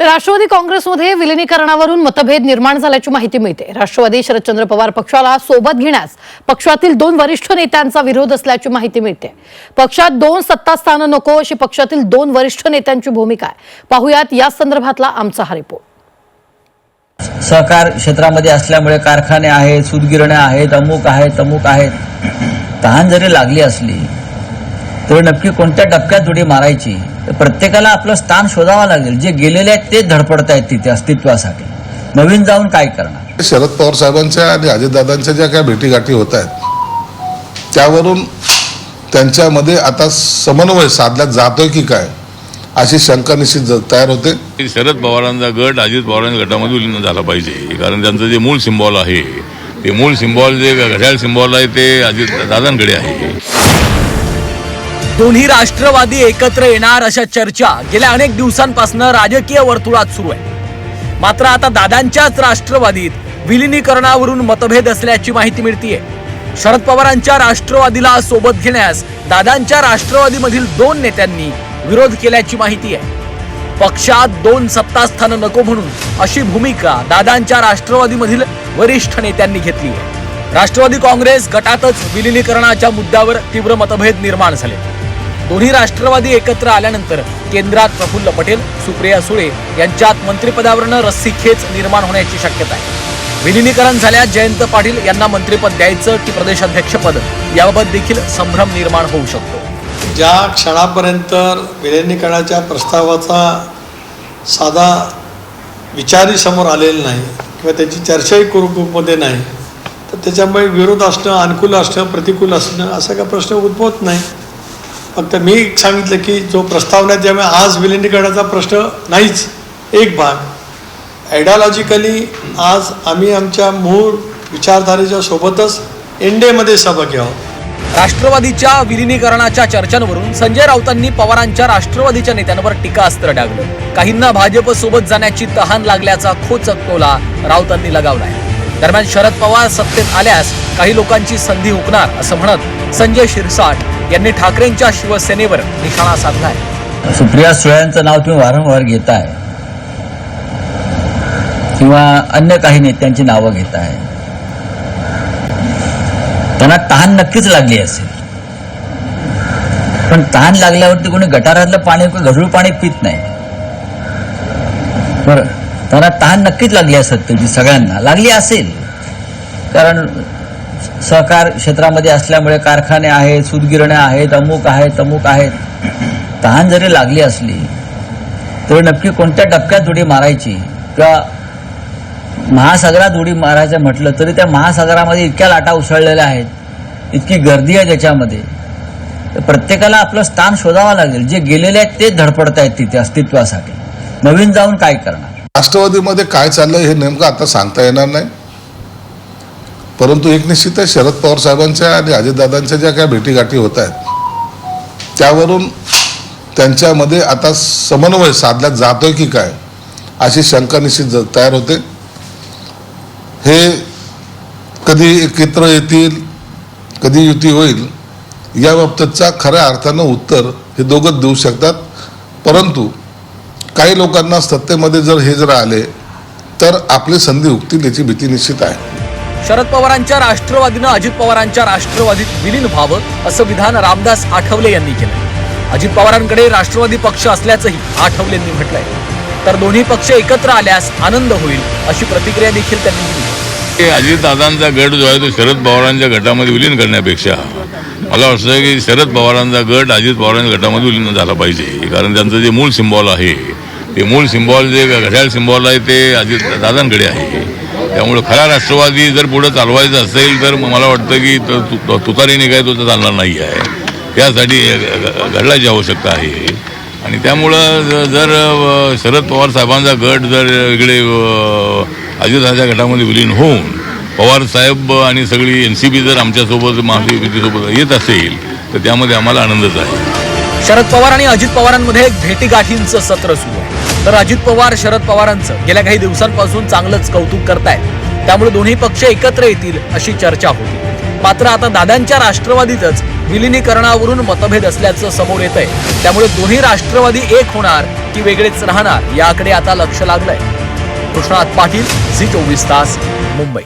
तर राष्ट्रवादी काँग्रेसमध्ये विलिनीकरणावरून मतभेद निर्माण झाल्याची माहिती मिळते. राष्ट्रवादी शरदचंद्र पवार पक्षाला सोबत घेण्यास पक्षातील दोन वरिष्ठ नेत्यांचा विरोध असल्याची माहिती मिळते. पक्षात दोन सत्तास्थानं नको अशी पक्षातील दोन वरिष्ठ नेत्यांची भूमिका आहे. पाहुयात या संदर्भातला आमचा हा रिपोर्ट. सहकार क्षेत्रामध्ये असल्यामुळे कारखाने आहेत सुदगिरण्या आहेत अमुक आहेत अमुक आहेत. तहान जरी लागली असली तर नक्की कोणत्या टप्प्यात उडी मारायची? तर प्रत्येकाला आपलं स्थान शोधावं लागेल. जे गेलेले आहेत तेच धडपडत आहेत तिथे अस्तित्वासाठी. नवीन जाऊन काय करणार? शरद पवार साहेबांच्या आणि अजितदादांच्या ज्या काही भेटीगाठी होत आहेत त्यावरून त्यांच्यामध्ये आता समन्वय साधला जातोय की काय अशी शंका निश्चित ज- तयार होते. शरद पवारांचा गट अजित पवारांच्या गटामध्ये विलीन झाला पाहिजे. कारण त्यांचं जे मूळ सिम्बॉल आहे ते मूळ सिम्बॉल जे घड्याळ सिम्बॉल आहे ते अजित दादांकडे आहे. दोन्ही राष्ट्रवादी एकत्र येणार अशा चर्चा गेल्या अनेक दिवसांपासून राजकीय वर्तुळात सुरू आहे. मात्र आता दादांच्याच राष्ट्रवादीत विलिनीकरणावरून मतभेद असल्याची माहिती मिळतीये. शरद पवारांच्या राष्ट्रवादीला सोबत घेण्यास दादांच्या राष्ट्रवादीमधील दोन नेत्यांनी विरोध केल्याची माहिती आहे. पक्षात दोन सत्तास्थानं नको म्हणून अशी भूमिका दादांच्या राष्ट्रवादीमधील वरिष्ठ नेत्यांनी घेतली आहे. राष्ट्रवादी काँग्रेस गटातच विलिनीकरणाच्या मुद्द्यावर तीव्र मतभेद निर्माण झाले. दोन्ही राष्ट्रवादी एकत्र आल्यानंतर केंद्रात प्रफुल्ल पटेल सुप्रिया सुळे यांच्यात मंत्रिपदावरनं रस्सीखेच निर्माण होण्याची शक्यता आहे. विलिनीकरण झाल्यास जयंत पाटील यांना मंत्रिपद द्यायचं की प्रदेशाध्यक्षपद याबाबत देखील संभ्रम निर्माण होऊ शकतो. ज्या क्षणापर्यंत विलिनीकरणाच्या प्रस्तावाचा साधा विचारही समोर आलेला नाही किंवा त्याची चर्चाही ग्रुपमध्ये नाही तर त्याच्यामुळे विरोध असणं अनुकूल असणं प्रतिकूल असणं असा काही प्रश्न उद्भवत नाही. फक्त मी सांगितलं की जो प्रस्तावना ज्यामुळे आज विलिनीकरणाचा प्रश्न नाहीच. एक भाग. आयडिओलॉजिकली आज आम्ही आमच्या मूळ विचारधारेच्या सोबतच एनडीएमध्ये सहभागी आहोत. राष्ट्रवादीच्या विलिनीकरणाच्या चर्चांवरून संजय राऊतांनी पवारांच्या राष्ट्रवादीच्या नेत्यांवर टीकास्त्र डागलं. काहींना भाजप सोबत जाण्याची तहान लागल्याचा खोचक टोला राऊतांनी लगावलाय. दरम्यान शरद पवार सत्तेत आल्यास काही लोकांची संधी हुकणार असं म्हणत संजय शिरसाट यांनी ठाकरेंच्या शिवसेनेवर निशाणा साधलाय. सुप्रिया सुळ्यांचं नाव तुम्ही वारंवार घेताय. किंवा अन्य काही नेत्यांची नावं घेताय. त्यांना तहान नक्कीच लागली असेल. पण तहान लागल्यावरती कोणी गटारातलं पाणी घडूळ पाणी पित नाही. बरं त्यांना तहान नक्कीच लागली असेल तुझी सगळ्यांना. लागली असेल. कारण सहकार क्षेत्रामध्ये असल्यामुळे कारखाने आहेत सूतगिरण्या आहेत अमुक आहेत अमुक आहेत. तहान जरी लागली असली तर नक्की कोणत्या टप्प्यात उडी मारायची किंवा महासागरात उडी मारायचं म्हटलं तरी त्या महासागरामध्ये इतक्या लाटा उसळलेल्या आहेत इतकी गर्दी आहे त्याच्यामध्ये. तर प्रत्येकाला आपलं स्थान शोधावं लागेल. जे गेलेले आहेत तेच धडपडत आहेत तिथे अस्तित्वासाठी. नवीन जाऊन काय करणार? राष्ट्रवादीमध्ये काय चाललंय हे नेमकं आता सांगता येणार नाही. परंतु एक निश्चित आहे शरद पवार साहेबांच्या आणि अजितदादांच्या ज्या काही भेटीगाठी होत आहेत त्यावरून त्यांच्यामध्ये आता समन्वय साधला जातोय की काय अशी शंका निश्चित ज- तयार होते. हे कधी एकत्र येतील कधी युती होईल याबाबतचा खऱ्या अर्थानं उत्तर हे दोघंच देऊ शकतात. परंतु काही लोकांना सत्तेमध्ये जर हे जर आले तर आपली संधी उगतील याची भीती निश्चित आहे. शरद पवारांच्या राष्ट्रवादीनं अजित पवारांच्या राष्ट्रवादीत विलीन व्हावं असं विधान रामदास आठवले यांनी केलं अजित पवारांकडे राष्ट्रवादी पक्ष असल्याचंही आठवलेंनी म्हटलंय. तर दोन्ही पक्ष एकत्र आल्यास आनंद होईल अशी प्रतिक्रिया देखील त्यांनी दिली. अजित अजितदादांचा गट जो आहे तो शरद पवारांच्या गटामध्ये विलीन करण्यापेक्षा मला वाटतं की शरद पवारांचा गट अजित पवारांच्या गटामध्ये विलीन झाला पाहिजे. कारण त्यांचं जे मूळ सिम्बॉल आहे ते मूळ सिम्बॉल जे घड्याळ सिम्बॉल आहे ते अजित दादांकडे आहे. त्यामुळे खरा राष्ट्रवादी जर पुढे चालवायचं असेल तर मला वाटतं की तु- तुतारीने काय तो चालणार नाही आहे. त्यासाठी घडल्याची आवश्यकता आहे. आणि त्यामुळं जर शरद पवार साहेबांचा गट जर इकडे अ, गटामध्ये विलीन होऊन पवार साहेब आणि सगळी एन सी पी जर आमच्यासोबत महायुतीसोबत येत असेल तर त्यामध्ये आम्हाला आनंदच आहे. शरद पवार आणि अजित पवारांमध्ये एक भेटीगाठींचं सत्र सुरू आहे. तर अजित पवार शरद पवारांचं गेल्या काही दिवसांपासून चांगलंच कौतुक करतायत. त्यामुळे दोन्ही पक्ष एकत्र येतील अशी चर्चा होती. मात्र आता दादांच्या राष्ट्रवादीतच विलिनीकरणावरून मतभेद असल्याचं समोर येत आहे त्यामुळे दोन्ही राष्ट्रवादी एक होणार की वेगळेच राहणार याकडे आता लक्ष लागलंय. कृष्णात पाटील झी चोवीस तास मुंबई.